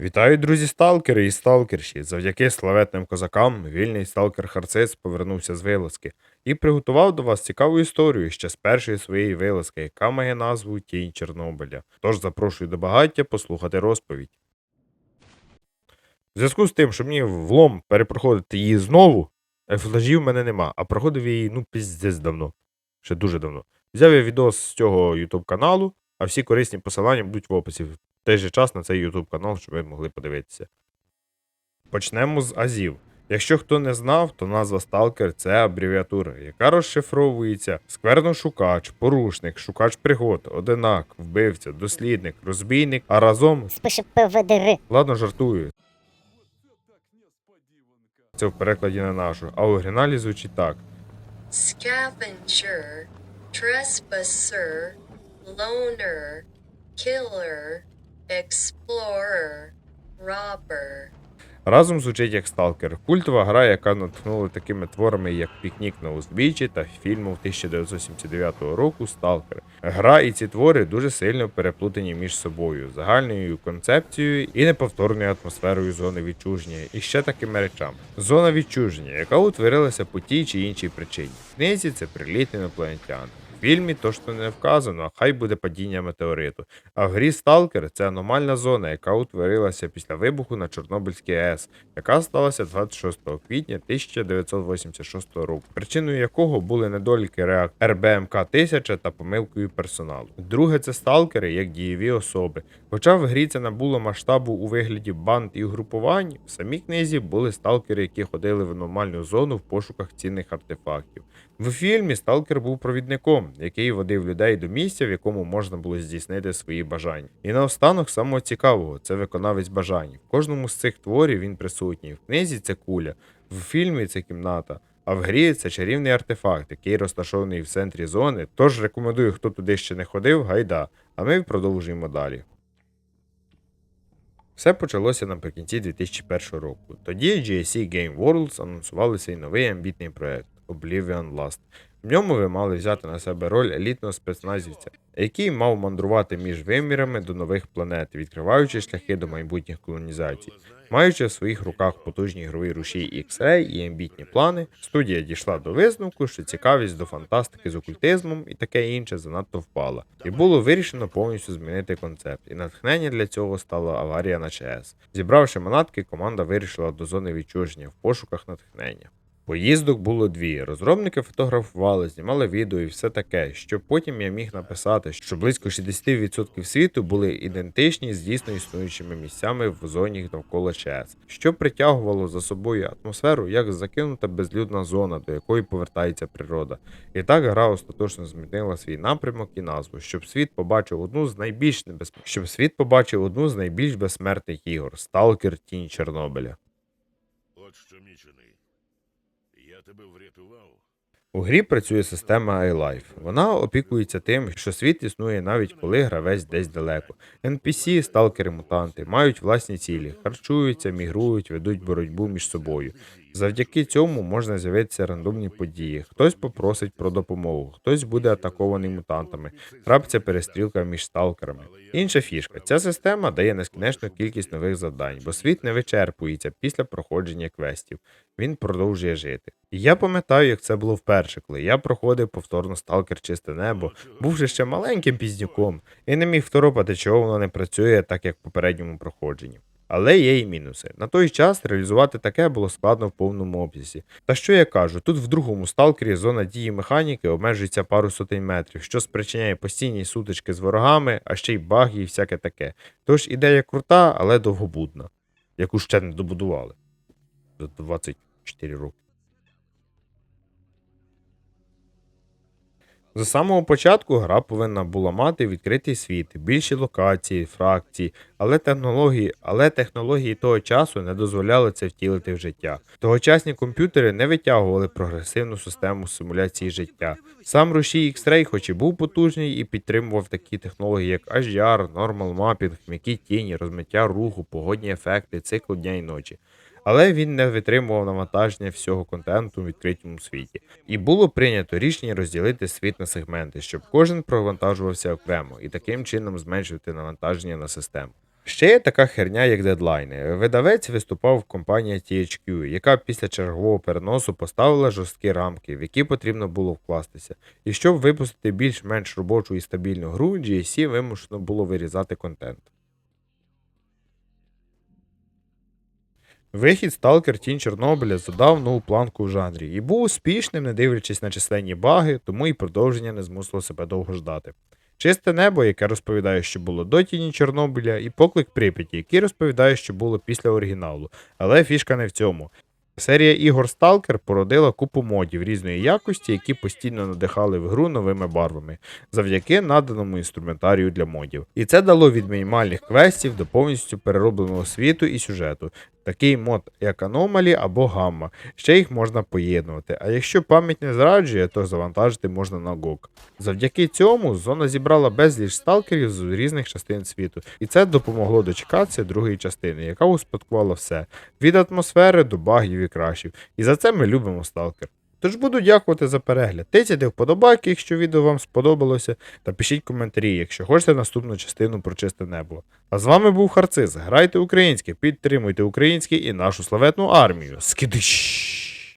Вітаю, друзі, сталкери і сталкерші. Завдяки славетним козакам вільний сталкер Харцис повернувся з вилазки і приготував до вас цікаву історію ще з першої своєї вилазки, яка має назву Тінь Чорнобиля. Тож запрошую до багаття послухати розповідь. В зв'язку з тим, що мені влом перепроходити її знову, е, флажів в мене нема, а проходив її ну піздець давно. Ще дуже давно. Взяв я відос з цього YouTube каналу, а всі корисні посилання будуть в описі в той же час на цей YouTube канал, щоб ви могли подивитися. Почнемо з Азів. Якщо хто не знав, то назва Сталкер це абревіатура, яка розшифровується скверношукач, порушник, шукач пригод, одинак, вбивця, дослідник, розбійник, а разом Спише ПВДР. Ладно, жартую. Це в перекладі на нашу, а в оригіналі звучить так: scavenger, trespasser, loner, killer, explorer, robber. Разом звучить як Сталкер, культова гра, яка натхнула такими творами, як Пікнік на узбіччі та фільму 1979 року Сталкер. Гра і ці твори дуже сильно переплутані між собою, загальною концепцією і неповторною атмосферою зони відчуження, і ще такими речами. Зона відчуження, яка утворилася по тій чи іншій причині. В книзі це приліт інопланетян. Фільмі то що не вказано, а хай буде падіння метеориту. А в грі Сталкер це аномальна зона, яка утворилася після вибуху на Чорнобильській АЕС, яка сталася 26 квітня 1986 року, причиною якого були недоліки реак РБМК 1000 та помилкою персоналу. Друге, це сталкери як дієві особи. Хоча в грі це набуло масштабу у вигляді банд і групувань, в самій книзі були сталкери, які ходили в аномальну зону в пошуках цінних артефактів. В фільмі сталкер був провідником, який водив людей до місця, в якому можна було здійснити свої бажання. І наостанок самого цікавого це виконавець бажань. В кожному з цих творів він присутній. В книзі це куля, в фільмі це кімната. А в грі це чарівний артефакт, який розташований в центрі зони. Тож рекомендую, хто туди ще не ходив, гайда. А ми продовжуємо далі. Все почалося наприкінці 2001 року. Тоді GSC Game Worlds анонсували свій новий амбітний проект Oblivion Last. В ньому ви мали взяти на себе роль елітного спецназівця, який мав мандрувати між вимірами до нових планет, відкриваючи шляхи до майбутніх колонізацій. Маючи в своїх руках потужні ігрові рушії X-Ray і амбітні плани, студія дійшла до висновку, що цікавість до фантастики з окультизмом і таке інше занадто впала. І було вирішено повністю змінити концепт. І натхнення для цього стала аварія на ЧАЕС. Зібравши манатки, команда вирішила до зони відчуження в пошуках натхнення. Поїздок було дві. Розробники фотографували, знімали відео і все таке, щоб потім я міг написати, що близько 60% світу були ідентичні з дійсно існуючими місцями в зоні навколо ЧАЕС, що притягувало за собою атмосферу як закинута безлюдна зона, до якої повертається природа. І так гра остаточно змінила свій напрямок і назву, щоб світ побачив одну з найбільш небезп... щоб світ побачив одну з найбільш безсмертних ігор Сталкер Тінь Чорнобиля. От що мічений. У грі працює система iLife. Вона опікується тим, що світ існує навіть коли гравець десь далеко. NPC, сталкери, мутанти мають власні цілі, харчуються, мігрують, ведуть боротьбу між собою. Завдяки цьому можна з'явитися рандомні події. Хтось попросить про допомогу, хтось буде атакований мутантами, трапиться перестрілка між сталкерами. Інша фішка: ця система дає нескінченну кількість нових завдань, бо світ не вичерпується після проходження квестів. Він продовжує жити. І я пам'ятаю, як це було вперше, коли я проходив повторно сталкер чисте небо, бувши ще маленьким пізнюком, і не міг второпати, чого воно не працює так, як в попередньому проходженні. Але є і мінуси. На той час реалізувати таке було складно в повному обсязі. Та що я кажу, тут в другому сталкері зона дії механіки обмежується пару сотень метрів, що спричиняє постійні сутички з ворогами, а ще й баги і всяке таке. Тож ідея крута, але довгобудна, яку ще не добудували за 24 роки. З самого початку гра повинна була мати відкритий світ, більші локації, фракції, але технології, але технології того часу не дозволяли це втілити в життя. Тогочасні комп'ютери не витягували прогресивну систему симуляції життя. Сам рушій X-Ray, хоч і був потужний і підтримував такі технології, як HDR, Normal Mapping, м'які тіні, розмиття руху, погодні ефекти, цикл дня і ночі. Але він не витримував навантаження всього контенту у відкритому світі. І було прийнято рішення розділити світ на сегменти, щоб кожен провантажувався окремо і таким чином зменшувати навантаження на систему. Ще є така херня, як дедлайни. Видавець виступав в компанія THQ, яка після чергового переносу поставила жорсткі рамки, в які потрібно було вкластися. І щоб випустити більш-менш робочу і стабільну гру, GSC вимушено було вирізати контент. Вихід Сталкер Тінь Чорнобиля задав нову планку в жанрі і був успішним, не дивлячись на численні баги, тому і продовження не змусило себе довго ждати. Чисте небо, яке розповідає, що було до тіні Чорнобиля, і поклик Прип'яті, який розповідає, що було після оригіналу. Але фішка не в цьому. Серія ігор Stalker породила купу модів різної якості, які постійно надихали в гру новими барвами, завдяки наданому інструментарію для модів. І це дало від мінімальних квестів до повністю переробленого світу і сюжету. Такий мод, як Anomaly або Gamma. Ще їх можна поєднувати. А якщо пам'ять не зраджує, то завантажити можна на GOG. Завдяки цьому зона зібрала безліч сталкерів з різних частин світу, і це допомогло дочекатися другої частини, яка успадкувала все від атмосфери до багів і крашів. І за це ми любимо сталкер. Тож буду дякувати за перегляд. Тицяйте вподобайки, якщо відео вам сподобалося, та пишіть коментарі, якщо хочете наступну частину про чисте небо. А з вами був Харциз. Грайте українське, підтримуйте українське і нашу славетну армію. Скидиш!